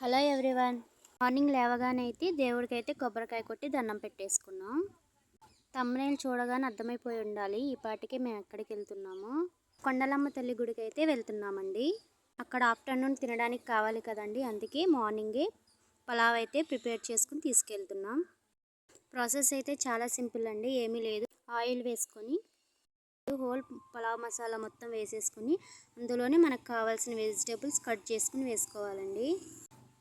Hello everyone. Morning లేవగానే అయితే దేవుడికి అయితే కొబ్బరికాయ కొట్టి దండం పెట్టేసుకున్నాం. తమ్మునేలు చూడగానే అర్థమైపోయి ఉండాలి. ఈ పాటికి మేము ఎక్కడికి వెళ్తున్నాము. కొండలమ్మ తల్లి గుడికి అయితే వెళ్తున్నామండి. అక్కడ ఆఫ్టర్నూన్ తినడానికి కావాలి కదండి. అందుకే మార్నింగే పలావ్ అయితే ప్రిపేర్ చేసుకుని తీసుకెళ్తున్నాం. ప్రాసెస్ అయితే చాలా సింపుల్ అండి. ఏమీ లేదు. ఆయిల్ వేసుకొని హోల్ పలావ్ మసాలా మొత్తం వేసేసుకుని అందులోనే మనకు కావాల్సిన వెజిటేబుల్స్ కట్ చేసుకుని వేసుకోవాలండి.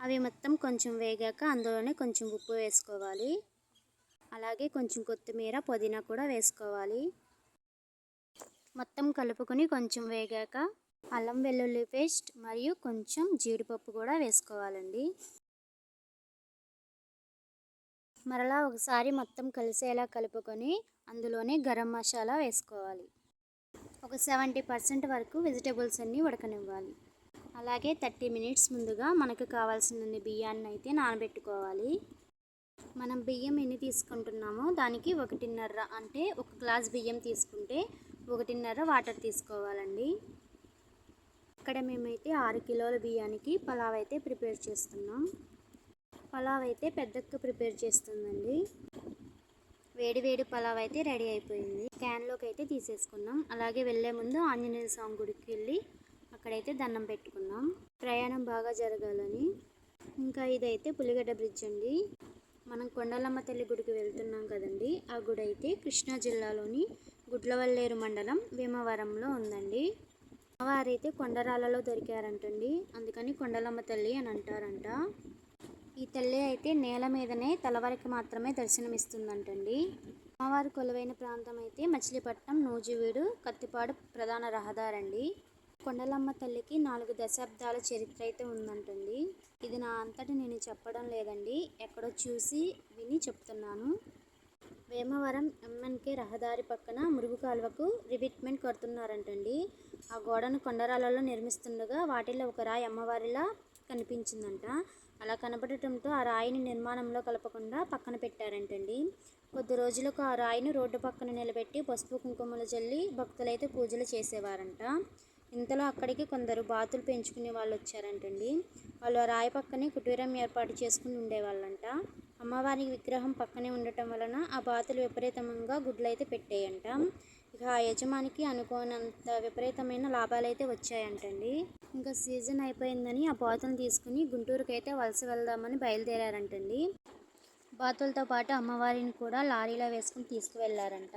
అవి మొత్తం కొంచెం వేగాక అందులోనే కొంచెం ఉప్పు వేసుకోవాలి. అలాగే కొంచెం కొత్తిమీర పుదీనా కూడా వేసుకోవాలి. మొత్తం కలుపుకొని కొంచెం వేగాక అల్లం వెల్లుల్లి పేస్ట్ మరియు కొంచెం జీడిపప్పు కూడా వేసుకోవాలండి. మరలా ఒకసారి మొత్తం కలిసేలా కలుపుకొని అందులోనే గరం మసాలా వేసుకోవాలి. ఒక సెవెంటీ పర్సెంట్ వరకు వెజిటేబుల్స్ అన్నీ ఉడకనివ్వాలి. అలాగే థర్టీ మినిట్స్ ముందుగా మనకు కావాల్సిన బియ్యాన్ని అయితే నానబెట్టుకోవాలి. మనం బియ్యం ఎన్ని తీసుకుంటున్నామో దానికి ఒకటిన్నర అంటే ఒక గ్లాస్ బియ్యం తీసుకుంటే ఒకటిన్నర వాటర్ తీసుకోవాలండి. ఇక్కడ మేమైతే ఆరు కిలోల బియ్యానికి పలావ్ అయితే ప్రిపేర్ చేస్తున్నాం. పలావ్ అయితే పెద్దక్క ప్రిపేర్ చేస్తుందండి. వేడి వేడి పలావ్ అయితే రెడీ అయిపోయింది. క్యాన్లోకి అయితే తీసేసుకున్నాం. అలాగే వెళ్ళే ముందు ఆంజనేయ స్వామి గుడికి వెళ్ళి అక్కడైతే దండం పెట్టుకున్నాం. ప్రయాణం బాగా జరగాలని. ఇంకా ఇదైతే పులిగడ్డ బ్రిడ్జ్ అండి. మనం కొండలమ్మ తల్లి గుడికి వెళ్తున్నాం కదండి. ఆ గుడి అయితే కృష్ణా జిల్లాలోని గుడ్లవల్లేరు మండలం భీమవరంలో ఉందండి. అమ్మవారైతే కొండరాళ్ళలో దొరికారంటండి. అందుకని కొండలమ్మ తల్లి అని అంటారంట. ఈ తల్లి అయితే నేల మీదనే తలవరకు మాత్రమే దర్శనమిస్తుందంటండి. అమ్మవారు కొలువైన ప్రాంతం అయితే మచిలీపట్నం నూజివీడు కత్తిపాడు ప్రధాన రహదారండి. కొండలమ్మ తల్లికి నాలుగు దశాబ్దాల చరిత్ర అయితే ఉందంటుంది. ఇది నా అంతటి నేను చెప్పడం లేదండి. ఎక్కడో చూసి విని చెప్తున్నాను. వేమవరం ఎంఎన్కే రహదారి పక్కన మురుగు కాలువకు రివిట్మెంట్ కడుతున్నారంటండి. ఆ గోడను కొండరాలలో నిర్మిస్తుండగా వాటిలో ఒక రాయి అమ్మవారిలా కనిపించిందంట. అలా కనపడటంతో ఆ రాయిని నిర్మాణంలో కలపకుండా పక్కన పెట్టారంటండి. కొద్ది రోజులకు ఆ రాయిని రోడ్డు పక్కన నిలబెట్టి పసుపు కుంకుమలు చల్లి భక్తులైతే పూజలు చేసేవారంట. ఇంతలో అక్కడికి కొందరు బాతులు పెంచుకునే వాళ్ళు వచ్చారంటండి. వాళ్ళు ఆ రాయి పక్కనే కుటీరం ఏర్పాటు చేసుకుని ఉండేవాళ్ళంట. అమ్మవారి విగ్రహం పక్కనే ఉండటం వలన ఆ బాతులు విపరీతంగా గుడ్లైతే పెట్టాయంట. ఇక ఆ యజమానికి అనుకోనంత విపరీతమైన లాభాలైతే వచ్చాయంటండి. ఇంకా సీజన్ అయిపోయిందని ఆ బాతులు తీసుకుని గుంటూరుకి అయితే వలస వెళ్దామని బయలుదేరారంటండి. బాతులతో పాటు అమ్మవారిని కూడా లారీలో వేసుకుని తీసుకువెళ్ళారంట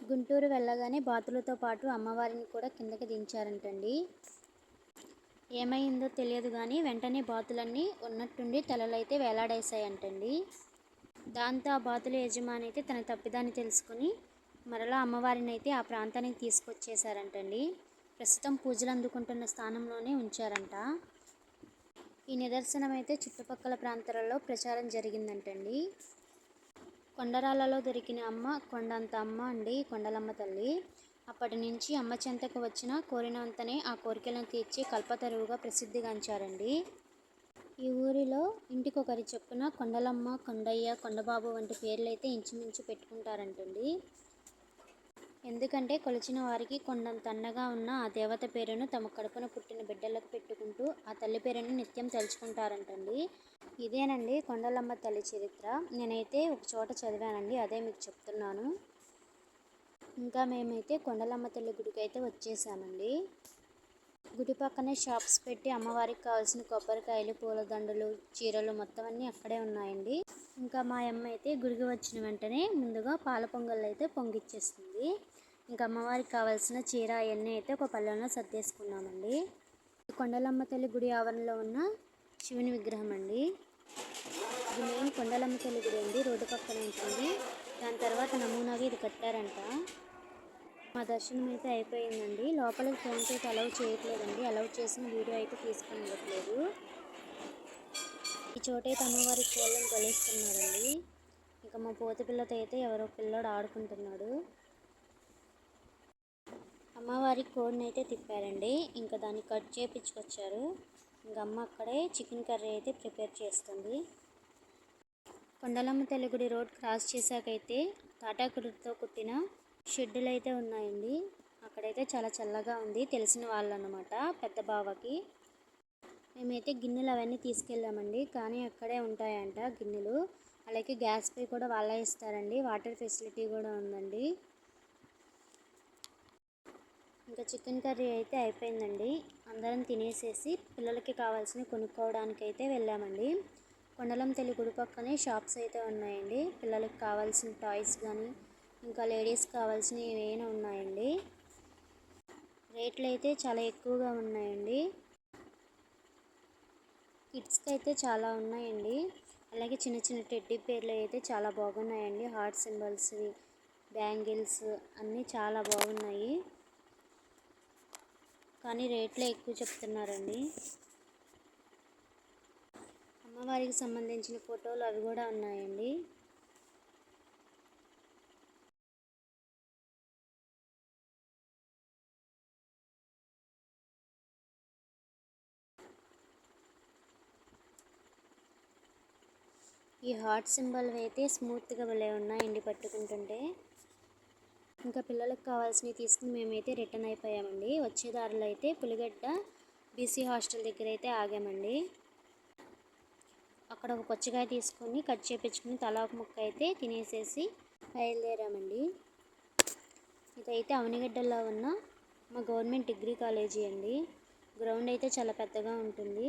గుంటూరు వెళ్ళగానే బాతులతో పాటు అమ్మవారిని కూడా కిందకి దించారంటండి. ఏమైందో తెలియదు కానీ వెంటనే బాతులన్నీ ఉన్నట్టుండి తలలైతే వేలాడేశాయంటండి. దాంతో ఆ బాతుల యజమాని అయితే తన తప్పిదాన్ని తెలుసుకుని మరలా అమ్మవారిని అయితే ఆ ప్రాంతానికి తీసుకొచ్చేసారంటండి ప్రస్తుతం పూజలు అందుకుంటున్న స్థానంలోనే ఉంచారంట. ఈ నిదర్శనం అయితే చుట్టుపక్కల ప్రాంతాలలో ప్రచారం జరిగిందంటండి. కొండరాళ్ళలో దొరికిన అమ్మ కొండంత అమ్మ అండి కొండలమ్మ తల్లి. అప్పటి నుంచి అమ్మ చెంతకు వచ్చిన కోరినంతనే ఆ కోరికలను తీర్చి కల్పతరువుగా ప్రసిద్ధిగాంచారండి. ఈ ఊరిలో ఇంటికొకరి చొప్పున కొండలమ్మ కొండయ్య కొండబాబు వంటి పేర్లు అయితే ఇంచుమించు పెట్టుకుంటారంటండి. ఎందుకంటే కొలిచిన వారికి కొండంత అండగా ఉన్న ఆ దేవత పేరును తమ కడుపున పుట్టిన బిడ్డలకు పెట్టుకుంటూ ఆ తల్లి పేరును నిత్యం తలుచుకుంటారంటండి. ఇదేనండి కొండలమ్మ తల్లి చరిత్ర. నేనైతే ఒక చోట చదివానండి అదే మీకు చెప్తున్నాను. ఇంకా మేమైతే కొండలమ్మ తల్లి గుడికి అయితే వచ్చేసామండి. గుడి పక్కనే షాప్స్ పెట్టి అమ్మవారికి కావాల్సిన కొబ్బరికాయలు పూలదండలు చీరలు మొత్తం అన్నీ అక్కడే ఉన్నాయండి. ఇంకా మా అమ్మ అయితే గుడికి వచ్చిన వెంటనే ముందుగా పాల పొంగల్ అయితే పొంగిచ్చేస్తుంది ఇంకా అమ్మవారికి కావాల్సిన చీర అవన్నీ అయితే ఒక పళ్ళెంలో సర్దేసుకున్నామండి. కొండలమ్మ తల్లి గుడి ఆవరణలో ఉన్న శివుని విగ్రహం అండి. ఇది మెయిన్ కొండలమ్మ తల్లి గుడి అండి రోడ్డు పక్కన ఉంటుంది. దాని తర్వాత నమూనాగా ఇది కట్టారంట. మా దర్శనం అయితే అయిపోయిందండి. లోపల ఫోన్స్ అయితే అలౌ చేయట్లేదండి. అలౌ చేసిన వీడియో అయితే తీసుకుని ఉండట్లేదు ఈ చోటైతే అమ్మవారి కోళ్ళని కొలేస్తున్నారండి ఇంకా మా పోత పిల్లతో అయితే ఎవరో పిల్లోడు ఆడుకుంటున్నాడు. అమ్మవారి కోడిని అయితే తిప్పారండి. ఇంకా దాన్ని కట్ చేపించుకొచ్చారు. ఇంకా అమ్మ అక్కడే చికెన్ కర్రీ అయితే ప్రిపేర్ చేస్తుంది. కొండలమ్మ తెలుగుడి రోడ్ క్రాస్ చేశాకైతే తాటాకుడితో కుట్టిన షెడ్డులు అయితే ఉన్నాయండి. అక్కడైతే చాలా చల్లగా ఉంది. తెలిసిన వాళ్ళు అనమాట పెద్ద బావకి. మేమైతే గిన్నెలు అవన్నీ తీసుకెళ్ళామండి. కానీ అక్కడే ఉంటాయంట గిన్నెలు. అలాగే గ్యాస్ పే కూడా వాళ్ళే ఇస్తారండి. వాటర్ ఫెసిలిటీ కూడా ఉందండి. ఇంకా చికెన్ కర్రీ అయితే అయిపోయిందండి. అందరం తినేసేసి పిల్లలకి కావాల్సినవి కొనుక్కోవడానికి అయితే వెళ్ళామండి. కొండలం తెలి గుడి పక్కనే షాప్స్ అయితే ఉన్నాయండి. పిల్లలకి కావాల్సిన టాయ్స్ కానీ ఇంకా లేడీస్ కావాల్సినవి ఏమైనా ఉన్నాయండి? రేట్లు అయితే చాలా ఎక్కువగా ఉన్నాయండి. కిడ్స్కి అయితే చాలా ఉన్నాయండి. అలాగే చిన్న చిన్న టెడ్డీ పేర్లు అయితే చాలా బాగున్నాయండి. హార్ట్ సింబల్స్ బ్యాంగిల్స్ అన్నీ చాలా బాగున్నాయి. కానీ రేట్లు ఎక్కువ చెప్తున్నారండి. అమ్మవారికి సంబంధించిన ఫోటోలు అవి కూడా ఉన్నాయండి. ఈ హార్ట్ సింబల్ అయితే స్మూత్గా భలే ఉన్నాయండి పట్టుకుంటుంటే. ఇంకా పిల్లలకు కావాల్సినవి తీసుకుని మేమైతే రిటర్న్ అయిపోయామండి. వచ్చే దారిలో అయితే పులిగడ్డ బీసీ హాస్టల్ దగ్గర అయితే ఆగామండి. అక్కడ ఒక పుచ్చకాయ తీసుకొని కట్ చేపించుకుని తలా ఒక ముక్క అయితే తినేసేసి బయలుదేరామండి. ఇదైతే అవనిగడ్డల్లో ఉన్న మా గవర్నమెంట్ డిగ్రీ కాలేజీ అండి. గ్రౌండ్ అయితే చాలా పెద్దగా ఉంటుంది.